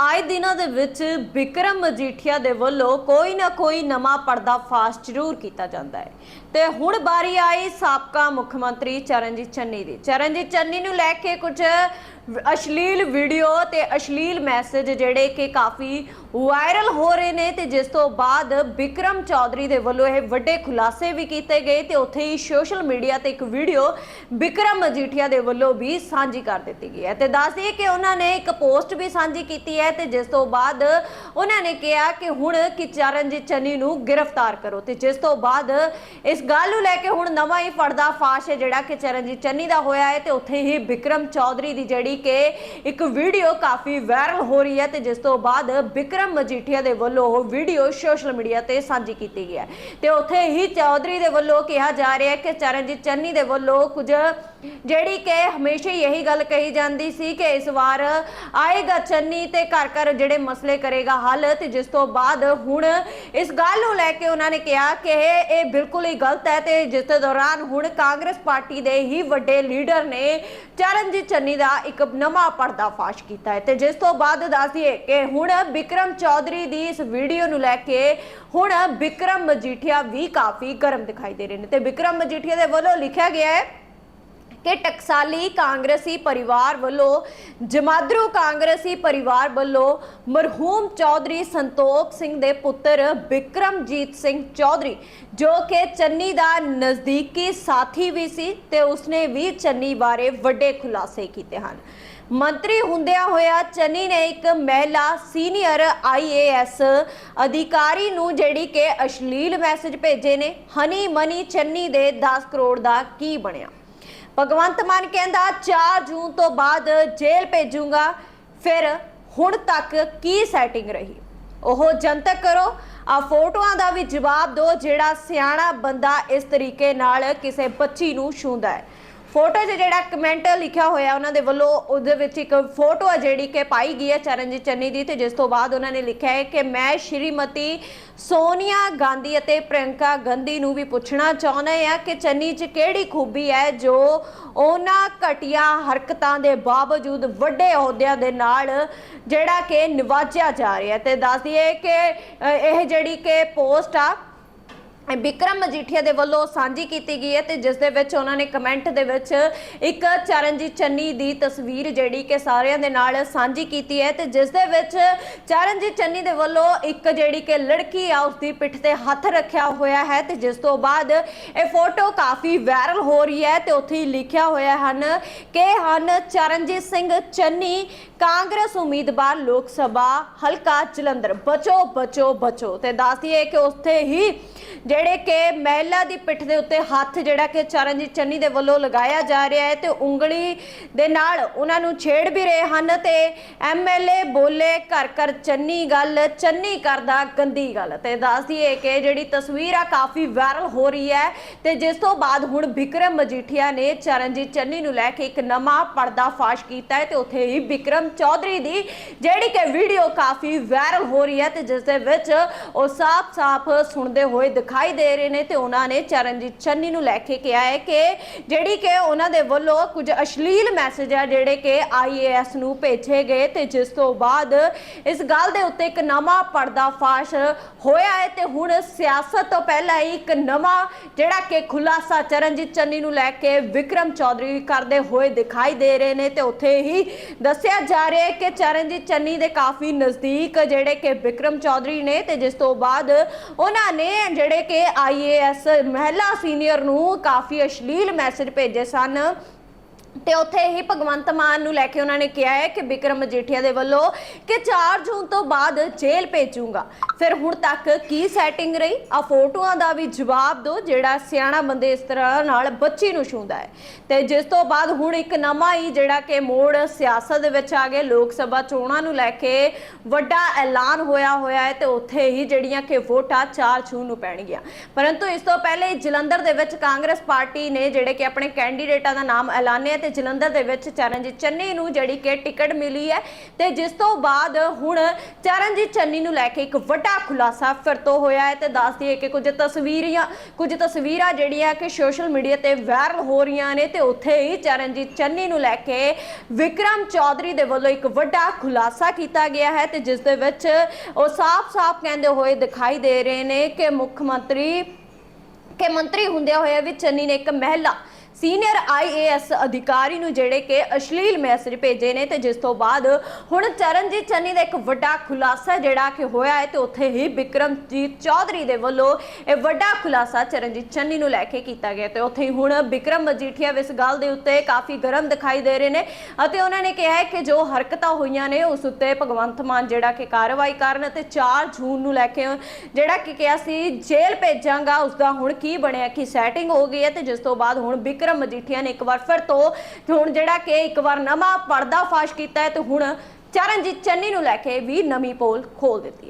ਆਏ ਦਿਨਾਂ ਦੇ ਵਿੱਚ ਵਿਕਰਮ ਮਜੀਠੀਆ ਦੇ ਵੱਲੋਂ ਕੋਈ ਨਾ ਕੋਈ ਨਵਾਂ ਪਰਦਾ ਫਾਸ਼ ਜ਼ਰੂਰ ਕੀਤਾ ਜਾਂਦਾ ਹੈ। ਤੇ ਹੁਣ ਬਾਰੀ ਆਈ ਸਾਬਕਾ ਮੁੱਖ ਮੰਤਰੀ ਚਰਨਜੀਤ ਚੰਨੀ ਦੀ। ਚਰਨਜੀਤ ਚੰਨੀ ਨੂੰ ਲੈ ਕੇ ਕੁਝ ਅਸ਼ਲੀਲ ਵੀਡੀਓ ਤੇ ਅਸ਼ਲੀਲ ਮੈਸੇਜ ਜਿਹੜੇ ਕਿ ਕਾਫੀ ਵਾਇਰਲ ਹੋ ਰਹੇ ਨੇ ਤੇ ਜਿਸ ਤੋਂ ਬਾਅਦ ਵਿਕਰਮ ਚੌਧਰੀ ਦੇ ਵੱਲੋਂ ਇਹ ਵੱਡੇ ਖੁਲਾਸੇ ਵੀ ਕੀਤੇ ਗਏ ਤੇ ਉੱਥੇ ਹੀ ਸੋਸ਼ਲ ਮੀਡੀਆ ਤੇ ਇੱਕ ਵੀਡੀਓ ਵਿਕਰਮ ਮਜੀਠੀਆ ਦੇ ਵੱਲੋਂ ਵੀ ਸਾਂਝੀ ਕਰ ਦਿੱਤੀ ਗਈ ਹੈ। ਤੇ ਦੱਸ ਦਈਏ ਕਿ ਉਹਨਾਂ ਨੇ ਇੱਕ ਪੋਸਟ ਵੀ ਸਾਂਝੀ ਕੀਤੀ ਹੈ ਤੇ ਜਿਸ ਤੋਂ ਬਾਅਦ ਉਹਨਾਂ ਨੇ ਕਿਹਾ ਕਿ ਹੁਣ ਕਿ ਚਰਨਜੀਤ ਚੰਨੀ ਨੂੰ ਗ੍ਰਿਫਤਾਰ ਕਰੋ ਤੇ ਜਿਸ ਤੋਂ ਬਾਅਦ ਇਸ ਗੱਲ ਨੂੰ ਲੈ ਕੇ ਹੁਣ ਨਵਾਂ ਹੀ ਪਰਦਾ ਫਾਸ਼ ਹੈ ਜਿਹੜਾ ਕਿ ਚਰਨਜੀਤ ਚੰਨੀ ਦਾ ਹੋਇਆ ਹੈ ਤੇ ਉੱਥੇ ਹੀ ਵਿਕਰਮ ਚੌਧਰੀ ਦੀ ਜਿਹੜੀ ਕਿ ਇੱਕ ਵੀਡੀਓ ਕਾਫੀ ਵਾਇਰਲ ਹੋ ਰਹੀ ਹੈ ਤੇ ਜਿਸ ਤੋਂ ਬਾਅਦ ਵਿਕਰਮ ਮਜੀਠੀਆ ਦੇ ਵੱਲੋਂ ਉਹ ਵੀਡੀਓ ਸੋਸ਼ਲ ਮੀਡੀਆ ਤੇ ਸਾਂਝੀ ਕੀਤੀ ਗਈ ਹੈ। ਤੇ ਉੱਥੇ ਹੀ ਚੌਧਰੀ ਦੇ ਵੱਲੋਂ ਕਿਹਾ ਜਾ ਰਿਹਾ ਹੈ ਕਿ ਚਰਨਜੀਤ ਚੰਨੀ ਦੇ ਵੱਲੋਂ ਕੁਝ ਜਿਹੜੀ ਕਿ ਹਮੇਸ਼ਾ ਹੀ ਇਹੀ ਗੱਲ ਕਹੀ ਜਾਂਦੀ ਸੀ ਕਿ ਇਸ ਵਾਰ ਆਏਗਾ ਚੰਨੀ ਤੇ ਘਰ ਘਰ ਜਿਹੜੇ ਮਸਲੇ ਕਰੇਗਾ ਹੱਲ ਤੇ ਜਿਸ ਤੋਂ ਬਾਅਦ ਹੁਣ ਇਸ ਗੱਲ ਨੂੰ ਲੈ ਕੇ ਉਹਨਾਂ ਨੇ ਕਿਹਾ ਕਿ ਇਹ ਬਿਲਕੁਲ ਹੀ ਗਲਤ ਹੈ ਤੇ ਜਿਸ ਦੇ ਦੌਰਾਨ ਹੁਣ ਕਾਂਗਰਸ ਪਾਰਟੀ ਦੇ ਹੀ ਵੱਡੇ ਲੀਡਰ ਨੇ ਚਰਨਜੀਤ ਚੰਨੀ ਦਾ ਇੱਕ ਨਵਾਂ ਪਰਦਾਫਾਸ਼ ਕੀਤਾ ਹੈ ਤੇ ਜਿਸ ਤੋਂ ਬਾਅਦ ਦੱਸਦੀਏ ਕਿ ਹੁਣ ਵਿਕਰਮ ਚੌਧਰੀ ਦੀ ਇਸ ਵੀਡੀਓ ਨੂੰ ਲੈ ਕੇ ਹੁਣ ਵਿਕਰਮ ਮਜੀਠੀਆ ਵੀ ਕਾਫੀ ਗਰਮ ਦਿਖਾਈ ਦੇ ਰਹੇ ਨੇ ਤੇ ਵਿਕਰਮ ਮਜੀਠੀਆ ਦੇ ਵੱਲੋਂ ਲਿਖਿਆ ਗਿਆ ਹੈ ਕਿ ਟਕਸਾਲੀ ਕਾਂਗਰਸੀ ਪਰਿਵਾਰ ਵੱਲੋਂ, ਜਮਾਦਰੂ ਕਾਂਗਰਸੀ ਪਰਿਵਾਰ ਵੱਲੋਂ ਮਰਹੂਮ ਚੌਧਰੀ ਸੰਤੋਖ ਸਿੰਘ ਦੇ ਪੁੱਤਰ ਵਿਕਰਮਜੀਤ ਸਿੰਘ ਚੌਧਰੀ, ਜੋ ਕਿ ਚੰਨੀ ਦਾ ਨਜ਼ਦੀਕੀ ਸਾਥੀ ਵੀ ਸੀ ਤੇ ਉਸਨੇ ਵੀ ਚੰਨੀ ਬਾਰੇ ਵੱਡੇ ਖੁਲਾਸੇ ਕੀਤੇ ਹਨ। ਮੰਤਰੀ ਹੁੰਦਿਆਂ ਹੋਇਆ ਚੰਨੀ ਨੇ ਇੱਕ ਮਹਿਲਾ ਸੀਨੀਅਰ ਆਈਏਐਸ ਅਧਿਕਾਰੀ ਨੂੰ ਜਿਹੜੀ ਕਿ ਅਸ਼ਲੀਲ ਮੈਸੇਜ ਭੇਜੇ ਨੇ, ਹਨੀ ਮਨੀ ਚੰਨੀ ਦੇ 10 ਕਰੋੜ ਦਾ ਕੀ ਬਣਿਆ? ਭਗਵੰਤ ਮਾਨ ਕਹਿੰਦਾ 4 ਜੂਨ ਤੋਂ ਬਾਅਦ ਜੇਲ੍ਹ ਭੇਜੂਗਾ। ਫਿਰ ਹੁਣ ਤੱਕ ਕੀ ਸੈਟਿੰਗ ਰਹੀ? ਉਹ ਜਨਤਕ ਕਰੋ। ਆ ਫੋਟੋਆਂ ਦਾ ਵੀ ਜਵਾਬ ਦਿਓ ਜਿਹੜਾ ਸਿਆਣਾ ਬੰਦਾ ਇਸ ਤਰੀਕੇ ਨਾਲ ਕਿਸੇ ਬੱਚੀ ਨੂੰ ਛੂੰਦਾ ਹੈ। ਫੋਟੋ 'ਚ ਜਿਹੜਾ ਕਮੈਂਟ ਲਿਖਿਆ ਹੋਇਆ ਉਹਨਾਂ ਦੇ ਵੱਲੋਂ, ਉਹਦੇ ਵਿੱਚ ਇੱਕ ਫੋਟੋ ਹੈ ਜਿਹੜੀ ਕਿ ਪਾਈ ਗਈ ਹੈ ਚਰਨਜੀਤ ਚੰਨੀ ਦੀ ਤੇ ਜਿਸ ਤੋਂ ਬਾਅਦ ਉਹਨਾਂ ਨੇ ਲਿਖਿਆ ਹੈ ਕਿ ਮੈਂ ਸ਼੍ਰੀਮਤੀ ਸੋਨੀਆ ਗਾਂਧੀ ਅਤੇ ਪ੍ਰਿਯੰਕਾ ਗਾਂਧੀ ਨੂੰ ਵੀ ਪੁੱਛਣਾ ਚਾਹੁੰਦਾ ਹਾਂ ਕਿ ਚੰਨੀ 'ਚ ਕਿਹੜੀ ਖੂਬੀ ਹੈ ਜੋ ਉਹਨਾਂ ਘਟੀਆਂ ਹਰਕਤਾਂ ਦੇ ਬਾਵਜੂਦ ਵੱਡੇ ਅਹੁਦਿਆਂ ਦੇ ਨਾਲ ਜਿਹੜਾ ਕਿ ਨਿਵਾਜਿਆ ਜਾ ਰਿਹਾ ਹੈ। ਤੇ ਦੱਸ ਦਈਏ ਕਿ ਇਹ ਜਿਹੜੀ ਕਿ ਪੋਸਟ ਆ ਬਿਕਰਮ ਮਜੀਠੀਆ ਦੇ ਵੱਲੋਂ ਸਾਂਝੀ ਕੀਤੀ ਗਈ ਹੈ ਤੇ ਜਿਸ ਦੇ ਵਿੱਚ ਉਹਨਾਂ ਨੇ ਕਮੈਂਟ ਦੇ ਵਿੱਚ ਇੱਕ ਚਰਨਜੀਤ ਚੰਨੀ ਦੀ ਤਸਵੀਰ ਜਿਹੜੀ ਕਿ ਸਾਰਿਆਂ ਦੇ ਨਾਲ ਸਾਂਝੀ ਕੀਤੀ ਹੈ ਤੇ ਜਿਸ ਦੇ ਵਿੱਚ ਚਰਨਜੀਤ ਚੰਨੀ ਦੇ ਵੱਲੋਂ ਇੱਕ ਜਿਹੜੀ ਕਿ ਲੜਕੀ ਆ ਉਸ ਦੀ ਪਿੱਠ ਤੇ ਹੱਥ ਰੱਖਿਆ ਹੋਇਆ ਹੈ ਤੇ ਜਿਸ ਤੋਂ ਬਾਅਦ ਇਹ ਫੋਟੋ ਕਾਫੀ ਵਾਇਰਲ ਹੋ ਰਹੀ ਹੈ ਤੇ ਉੱਥੇ ਹੀ ਲਿਖਿਆ ਹੋਇਆ ਹਨ ਕਿ ਹਨ, ਚਰਨਜੀਤ ਸਿੰਘ ਚੰਨੀ, ਕਾਂਗਰਸ ਉਮੀਦਵਾਰ ਲੋਕ ਸਭਾ, ਹਲਕਾ ਜਲੰਧਰ। ਬਚੋ ਬਚੋ ਬਚੋ। ਤੇ ਦੱਸਦੀਏ ਕਿ ਉੱਥੇ ਹੀ ਜਿਹੜੇ ਕਿ ਮਹਿਲਾ ਦੀ ਪਿੱਠ ਦੇ ਉੱਤੇ ਹੱਥ ਜਿਹੜਾ ਕਿ ਚਰਨਜੀਤ ਚੰਨੀ ਦੇ ਵੱਲੋਂ ਲਗਾਇਆ ਜਾ ਰਿਹਾ ਹੈ ਤੇ ਉਂਗਲੀ ਦੇ ਨਾਲ ਉਹਨਾਂ ਨੂੰ ਛੇੜ ਵੀ ਰਹੇ ਹਨ ਤੇ ਐਮਐਲਏ ਬੋਲੇ ਘਰ ਘਰ ਚੰਨੀ ਗੱਲ, ਚੰਨੀ ਕਰਦਾ ਗੰਦੀ ਗੱਲ ਤੇ ਦੱਸ ਦਈਏ ਕਿ ਜਿਹੜੀ ਤਸਵੀਰ ਆ ਕਾਫੀ ਵਾਇਰਲ ਹੋ ਰਹੀ ਹੈ ਤੇ ਜਿਸ ਤੋਂ ਬਾਅਦ ਹੁਣ ਵਿਕਰਮ ਮਜੀਠੀਆ ਨੇ ਚਰਨਜੀਤ ਚੰਨੀ ਨੂੰ ਲੈ ਕੇ ਇੱਕ ਨਵਾਂ ਪਰਦਾ ਫਾਸ਼ ਕੀਤਾ ਹੈ ਤੇ ਉੱਥੇ ਹੀ ਵਿਕਰਮ ਚੌਧਰੀ ਦੀ ਜਿਹੜੀ ਕਿ ਵੀਡੀਓ ਕਾਫੀ ਵਾਇਰਲ ਹੋ ਰਹੀ ਹੈ ਤੇ ਜਿਸ ਦੇ ਵਿੱਚ ਉਹ ਸਾਫ਼-ਸਾਫ਼ ਸੁਣਦੇ ਹੋਏ ਦਿਖਾ ਦਿਖਾਈ ਦੇ ਰਹੇ ਨੇ ਤੇ ਉਹਨਾਂ ਨੇ ਚਰਨਜੀਤ ਚੰਨੀ ਨੂੰ ਲੈ ਕੇ ਕਿਹਾ ਹੈ ਕਿ ਜਿਹੜੀ ਕਿ ਉਹਨਾਂ ਦੇ ਵੱਲੋਂ ਕੁਝ ਅਸ਼ਲੀਲ ਮੈਸੇਜ ਆ ਜਿਹੜੇ ਕਿ ਆਈਏਐਸ ਨੂੰ ਭੇਜੇ ਗਏ ਤੇ ਜਿਸ ਤੋਂ ਬਾਅਦ ਇਸ ਗੱਲ ਦੇ ਉੱਤੇ ਇੱਕ ਨਵਾਂ ਪਰਦਾਫਾਸ਼ ਹੋਇਆ ਹੈ ਤੇ ਹੁਣ ਸਿਆਸਤ ਤੋਂ ਪਹਿਲਾਂ ਹੀ ਇੱਕ ਨਵਾਂ ਜਿਹੜਾ ਕਿ ਖੁਲਾਸਾ ਚਰਨਜੀਤ ਚੰਨੀ ਨੂੰ ਲੈ ਕੇ ਵਿਕਰਮ ਚੌਧਰੀ ਕਰਦੇ ਹੋਏ ਦਿਖਾਈ ਦੇ ਰਹੇ ਨੇ ਤੇ ਉੱਥੇ ਹੀ ਦੱਸਿਆ ਜਾ ਰਿਹਾ ਹੈ ਕਿ ਚਰਨਜੀਤ ਚੰਨੀ ਦੇ ਕਾਫੀ ਨਜ਼ਦੀਕ ਜਿਹੜੇ ਕਿ ਵਿਕਰਮ ਚੌਧਰੀ ਨੇ ਤੇ ਜਿਸ ਤੋਂ ਬਾਅਦ ਉਹਨਾਂ ਨੇ ਜਿਹੜੇ ਕਿ ਆਈਏਐਸ ਮਹਿਲਾ ਸੀਨੀਅਰ ਨੂੰ ਕਾਫੀ ਅਸ਼ਲੀਲ ਮੈਸੇਜ ਭੇਜੇ ਸਨ। ਤੇ ਉੱਥੇ ਹੀ ਭਗਵੰਤ ਮਾਨ ਨੂੰ ਲੈ ਕੇ ਉਹਨਾਂ ਨੇ ਕਿਹਾ ਹੈ ਕਿ ਵਿਕਰਮ ਮਜੀਠੀਆ ਦੇ ਵੱਲੋਂ ਕਿ 4 ਜੂਨ ਤੋਂ ਬਾਅਦ ਜੇਲ੍ਹ ਭੇਜੂਗਾ। ਫਿਰ ਹੁਣ ਤੱਕ ਕੀ ਸੈਟਿੰਗ ਰਹੀ? ਆ ਫੋਟੋਆਂ ਦਾ ਵੀ ਜਵਾਬ ਦਿਓ, ਜਿਹੜਾ ਸਿਆਣਾ ਬੰਦੇ ਇਸ ਤਰ੍ਹਾਂ ਨਾਲ ਬੱਚੀ ਨੂੰ ਛੂੰਦਾ ਹੈ। ਤੇ ਜਿਸ ਤੋਂ ਬਾਅਦ ਹੁਣ ਇੱਕ ਨਵਾਂ ਹੀ ਜਿਹੜਾ ਕਿ ਮੋੜ ਸਿਆਸਤ ਦੇ ਵਿੱਚ ਆ ਗਏ ਲੋਕ ਸਭਾ ਚੋਣਾਂ ਨੂੰ ਲੈ ਕੇ ਵੱਡਾ ਐਲਾਨ ਹੋਇਆ ਹੋਇਆ ਹੈ ਤੇ ਉੱਥੇ ਹੀ ਜਿਹੜੀਆਂ ਕਿ ਵੋਟਾਂ 4 ਜੂਨ ਨੂੰ ਪੈਣਗੀਆਂ। ਪਰੰਤੂ ਇਸ ਤੋਂ ਪਹਿਲੇ ਜਲੰਧਰ ਦੇ ਵਿੱਚ ਕਾਂਗਰਸ ਪਾਰਟੀ ਨੇ ਜਿਹੜੇ ਕਿ ਆਪਣੇ ਕੈਂਡੀਡੇਟਾਂ ਦਾ ਨਾਮ ਐਲਾਨਿਆ ਤੇ ਜਲੰਧਰ ਦੇ ਵਿੱਚ ਚਰਨਜੀਤ ਚੰਨੀ ਨੂੰ ਜਿਹੜੀ ਕਿ ਟਿਕਟ ਮਿਲੀ ਹੈ ਤੇ ਜਿਸ ਤੋਂ ਬਾਅਦ ਹੁਣ ਚਰਨਜੀਤ ਚੰਨੀ ਨੂੰ ਲੈ ਕੇ ਇੱਕ ਵੱਡਾ ਖੁਲਾਸਾ ਫਿਰ ਤੋਂ ਹੋਇਆ ਹੈ ਤੇ ਦੱਸ ਦਈਏ ਕਿ ਕੁਝ ਤਸਵੀਰਾਂ ਕੁਝ ਤਸਵੀਰਾਂ ਜਿਹੜੀਆਂ ਕਿ ਸੋਸ਼ਲ ਮੀਡੀਆ ਤੇ ਵਾਇਰਲ ਹੋ ਰਹੀਆਂ ਨੇ ਤੇ ਉੱਥੇ ਹੀ ਚਰਨਜੀਤ ਚੰਨੀ ਨੂੰ ਲੈ ਕੇ ਵਿਕਰਮ ਚੌਧਰੀ ਦੇ ਵੱਲੋਂ ਇੱਕ ਵੱਡਾ ਖੁਲਾਸਾ ਕੀਤਾ ਗਿਆ ਹੈ ਤੇ ਜਿਸ ਦੇ ਵਿੱਚ ਉਹ ਸਾਫ਼-ਸਾਫ਼ ਕਹਿੰਦੇ ਹੋਏ ਦਿਖਾਈ ਦੇ ਰਹੇ ਨੇ ਕਿ ਮੁੱਖ ਮੰਤਰੀ, ਕਿ ਮੰਤਰੀ ਹੁੰਦਿਆਂ ਹੋਇਆ ਵੀ ਚੰਨੀ ਨੇ ਇੱਕ ਮਹਿਲਾ ਸੀਨੀਅਰ ਆਈਏਐਸ ਅਧਿਕਾਰੀ ਨੂੰ ਜਿਹੜੇ ਕਿ ਅਸ਼ਲੀਲ ਮੈਸੇਜ ਭੇਜੇ ਨੇ ਤੇ ਜਿਸ ਤੋਂ ਬਾਅਦ ਹੁਣ ਚਰਨਜੀਤ ਚੰਨੀ ਦਾ ਇੱਕ ਵੱਡਾ ਖੁਲਾਸਾ ਜਿਹੜਾ ਕਿ ਹੋਇਆ ਹੈ ਤੇ ਉੱਥੇ ਹੀ ਬਿਕਰਮਜੀਤ ਚੌਧਰੀ ਦੇ ਵੱਲੋਂ ਇਹ ਵੱਡਾ ਖੁਲਾਸਾ ਚਰਨਜੀਤ ਚੰਨੀ ਨੂੰ ਲੈ ਕੇ ਕੀਤਾ ਗਿਆ ਤੇ ਉੱਥੇ ਹੀ ਹੁਣ ਬਿਕਰਮ ਮਜੀਠੀਆ ਵੀ ਇਸ ਗੱਲ ਦੇ ਉੱਤੇ ਕਾਫੀ ਗਰਮ ਦਿਖਾਈ ਦੇ ਰਹੇ ਨੇ ਅਤੇ ਉਹਨਾਂ ਨੇ ਕਿਹਾ ਹੈ ਕਿ ਜੋ ਹਰਕਤਾਂ ਹੋਈਆਂ ਨੇ ਉਸ ਉੱਤੇ ਭਗਵੰਤ ਮਾਨ ਜਿਹੜਾ ਕਿ ਕਾਰਵਾਈ ਕਰਨ ਅਤੇ 4 ਜੂਨ ਨੂੰ ਲੈ ਕੇ ਜਿਹੜਾ ਕਿ ਕਿਹਾ ਸੀ ਜੇਲ੍ਹ ਭੇਜਾਂਗਾ ਉਸ ਦਾ ਹੁਣ ਕੀ ਬਣਿਆ, ਕਿ ਸੈਟਿੰਗ ਹੋ ਗਈ ਹੈ ਤੇ ਜਿਸ ਤੋਂ ਬਾਅਦ ਹੁਣ ਬਿਕਰਮ ਮਜੀਠੀਆ ਨੇ ਇੱਕ ਵਾਰ ਫਿਰ ਤੋਂ ਹੁਣ ਜਿਹੜਾ ਕਿ ਇੱਕ ਵਾਰ ਨਵਾਂ ਪਰਦਾ ਫਾਸ਼ ਕੀਤਾ ਹੈ ਤੇ ਹੁਣ ਚਰਨਜੀਤ ਚੰਨੀ ਨੂੰ ਲੈ ਕੇ ਵੀ ਨਵੀਂ ਪੋਲ ਖੋਲ ਦਿੱਤੀ